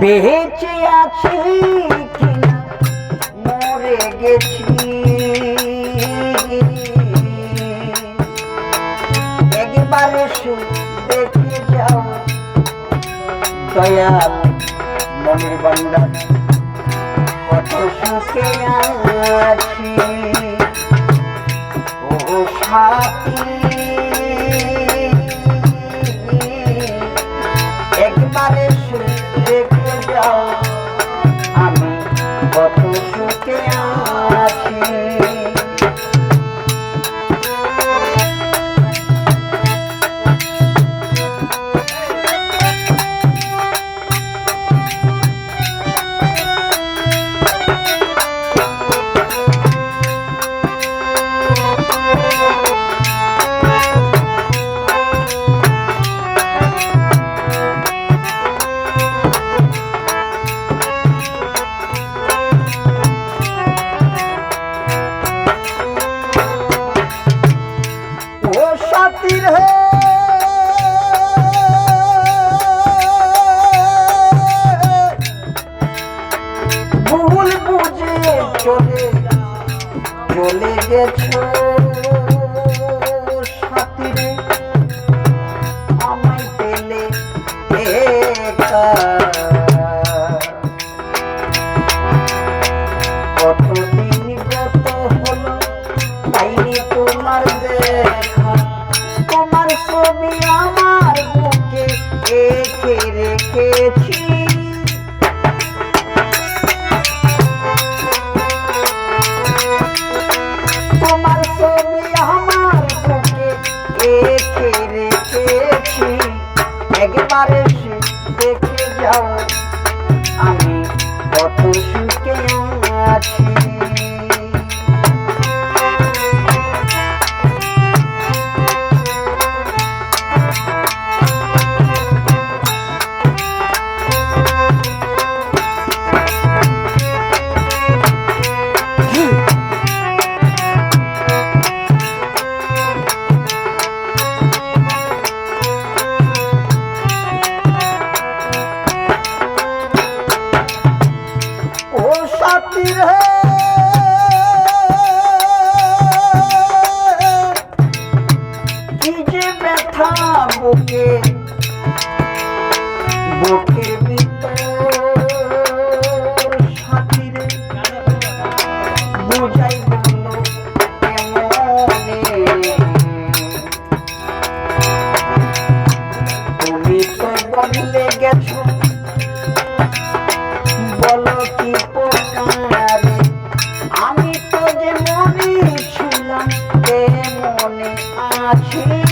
বেঁচে আছি কিনা মরে গেছি। একবার দেখে যাও। দয়াল মনের বান্ডার কত সুখে আছি। সুখে আছি কতদিন গত হলো পাইনি তোমার দেখা তোমার ছবি আমার বুকে এঁকে রেখেছি। দেখে যাও। আমি কত সুখে। আমি তো যে মনে ছিলাম মনে আছি।